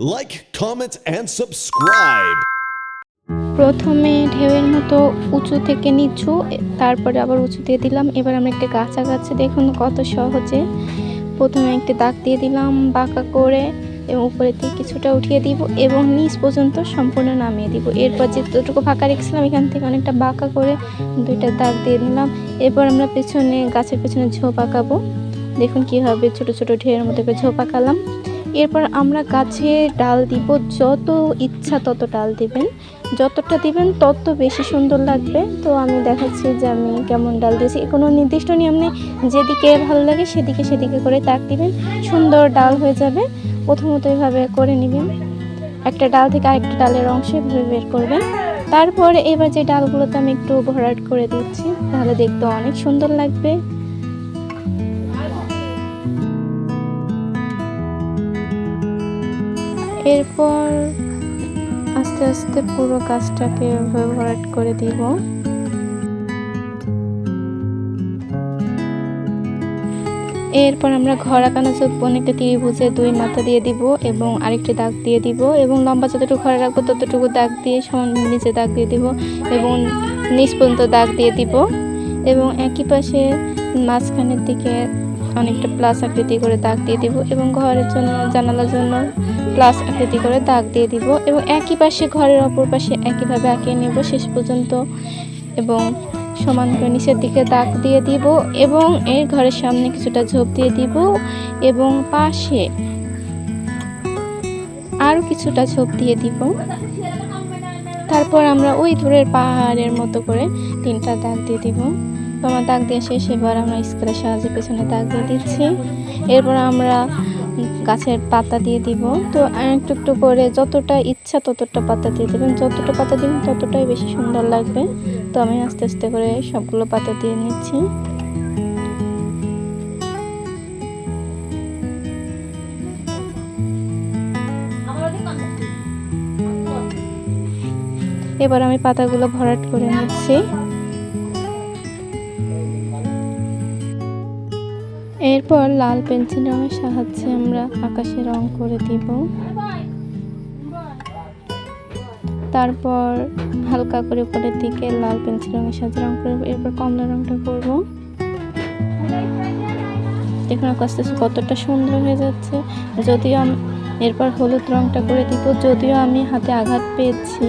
Like, comment, and subscribe. প্রথমে ঢেউয়ের মতো উঁচু থেকে নিচু তারপরে আবার উঁচু দিয়ে দিলাম। এবার আমরা একটা গাছা গাছে দেখুন কত সহজে। প্রথমে একটি দাগ দিয়ে দিলাম বাঁকা করে এবং উপরে দিয়ে কিছুটা উঠিয়ে দিব এবং নিচ পর্যন্ত সম্পূর্ণ নামিয়ে দিব। এরপর যেটুকু ফাঁকা রেখেছিলাম এখান থেকে অনেকটা বাঁকা করে দুইটা দাগ দিয়ে দিলাম। এরপর আমরা পেছনে গাছের পেছনে ঝোপ আঁকাবো। দেখুন কীভাবে ছোট ছোট ঢেউয়ের মতো ঝোপ আঁকালাম। এরপর আমরা গাছে ডাল দিব, যত ইচ্ছা তত ডাল দিবেন। যতটা দিবেন তত বেশি সুন্দর লাগবে। তো আমি দেখাচ্ছি যে আমি কেমন ডাল দিয়েছি। কোনো নির্দিষ্ট নিয়ম নেই, যেদিকে ভালো লাগে সেদিকে সেদিকে করে তাক দিবেন, সুন্দর ডাল হয়ে যাবে। প্রথমত এভাবে করে নেবেন। একটা ডাল থেকে আরেকটা ডালের অংশ এভাবে বের করবেন। তারপরে এবার যে ডালগুলোতে আমি একটু ভরাট করে দিচ্ছি, তাহলে দেখতে অনেক সুন্দর লাগবে। এরপর আস্তে আস্তে পুরো এভাবে ভরাট করে দিব। এরপর আমরা ঘর আঁকানো চোখ একটা ত্রিভুজে দুই মাথা দিয়ে দিব এবং আরেকটি দাগ দিয়ে দিব এবং লম্বা যতটুকু ঘরে রাখব ততটুকু দাগ দিয়ে সমান নিচে দাগ দিয়ে দিব এবং নিচ পর্যন্ত দাগ দিয়ে দিব এবং একই পাশে মাঝখানের দিকে অনেকটা প্লাস আকৃতি করে দাগ দিয়ে দিব এবং ঘরের জন্য, জানালার জন্য প্লাস আকৃতি করে দাগ দিয়ে দিব এবং একই পাশে ঘরের অপর পাশে একইভাবে আঁকিয়ে নেব শেষ পর্যন্ত এবং সমান করে নিচের দিকে দাগ দিয়ে দিব এবং এর ঘরের সামনে কিছুটা ঝোপ দিয়ে দিব এবং পাশে আরও কিছুটা ঝোপ দিয়ে দিব। তারপর আমরা ওই দূরের পাহাড়ের মতো করে তিনটা দাগ দিয়ে দিব। তো আমার দাগ দিয়ে শেষ, এবার আমরা স্কেলের সাহায্যে পেছনে দাগ দিয়ে দিচ্ছি। এরপর আমরা গাছের পাতা দিয়ে দিব। তো একটু একটু করে যতটা ইচ্ছা ততটা পাতা দিয়ে দেবেন। যতটা পাতা দিবেন ততটাই বেশি সুন্দর লাগবে। তো আমি আস্তে আস্তে করে সবগুলো পাতা দিয়ে নিচ্ছি। এবার আমি পাতাগুলো ভরাট করে নিচ্ছি। এরপর লাল পেন্সিল রঙের সাহায্যে আমরা আকাশে রং করে দিব। তারপর হালকা করে উপরের দিকে লাল পেন্সিল রঙের সাহায্যে রং করব এরপর কমলা রংটা করব। দেখুন আস্তে কতটা সুন্দর হয়ে যাচ্ছে। যদিও আমি এরপর হলুদ রংটা করে দিব। যদিও আমি হাতে আঘাত পেয়েছি।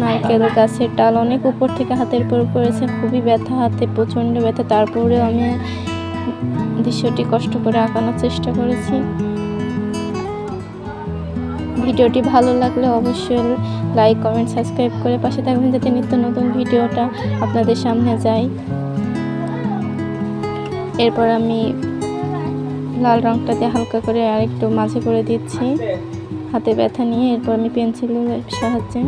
নারকেল গাছের ডাল অনেক উপর থেকে হাতের উপর পড়েছে। খুবই ব্যথা, হাতে প্রচণ্ড ব্যথা। তারপরেও আমি দৃশ্যটি কষ্ট করে আঁকানোর চেষ্টা করেছি। ভিডিওটি ভালো লাগলে অবশ্যই লাইক, কমেন্ট, সাবস্ক্রাইব করে পাশে থাকবেন যাতে নিত্য নতুন ভিডিওটা আপনাদের সামনে যায়। এরপর আমি লাল রংটা দিয়ে হালকা করে আরেকটু মাঝে করে দিচ্ছি। হাতে ব্যথা নিয়ে এরপর আমি পেন্সিলের সাহায্যে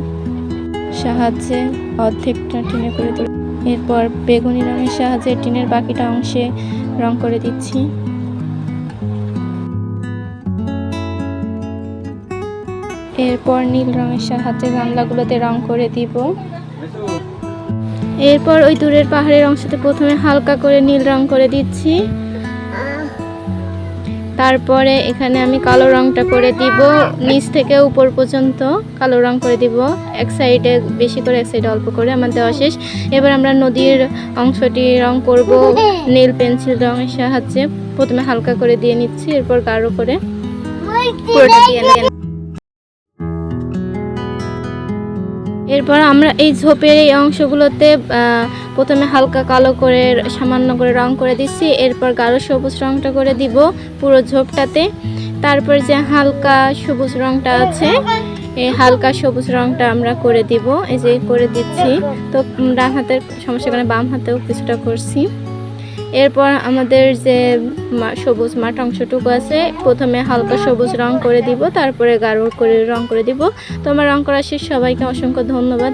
সাহায্যে অর্ধেকটা টিনে করে তুলি। এরপর বেগুনি রঙের সাহায্যে টিনের বাকিটা অংশে রং করে দিচ্ছি। এরপর নীল রঙের সাহায্যে গামলাগুলোতে রং করে দিব। এরপর ওই দূরের পাহাড়ের অংশতে প্রথমে হালকা করে নীল রং করে দিচ্ছি। তারপরে এখানে আমি কালো রংটা করে দিব। নিচ থেকে উপর পর্যন্ত কালো রং করে দিব। এক সাইডে বেশি করে এক সাইডে অল্প করে আমার দেওয়া শেষ। এবার আমরা নদীর অংশটি রং করব। নীল পেন্সিল রঙের সাহায্যে প্রথমে হালকা করে দিয়ে নিচ্ছি এরপর গাঢ় করে পুরোটা দিয়ে এরপর আমরা এই ঝোপের এই অংশগুলোতে প্রথমে হালকা কালো করে, সামান্য করে রং করে দিচ্ছি। এরপর গাঢ় সবুজ রংটা করে দিব পুরো ঝোপটাতে। তারপর যে হালকা সবুজ রংটা আছে, এই হালকা সবুজ রংটা আমরা করে দিব। এই যে করে দিচ্ছি। তো ডান হাতের সমস্যা কারণে বাম হাতেও কিছুটা করছি। এরপর আমাদের যে সবুজ মাঠ অংশটুকু আছে, প্রথমে হালকা সবুজ রং করে দিব, তারপরে গাঢ় করে রং করে দিব। তোমার রং করা শেষ। সবাইকে অসংখ্য ধন্যবাদ।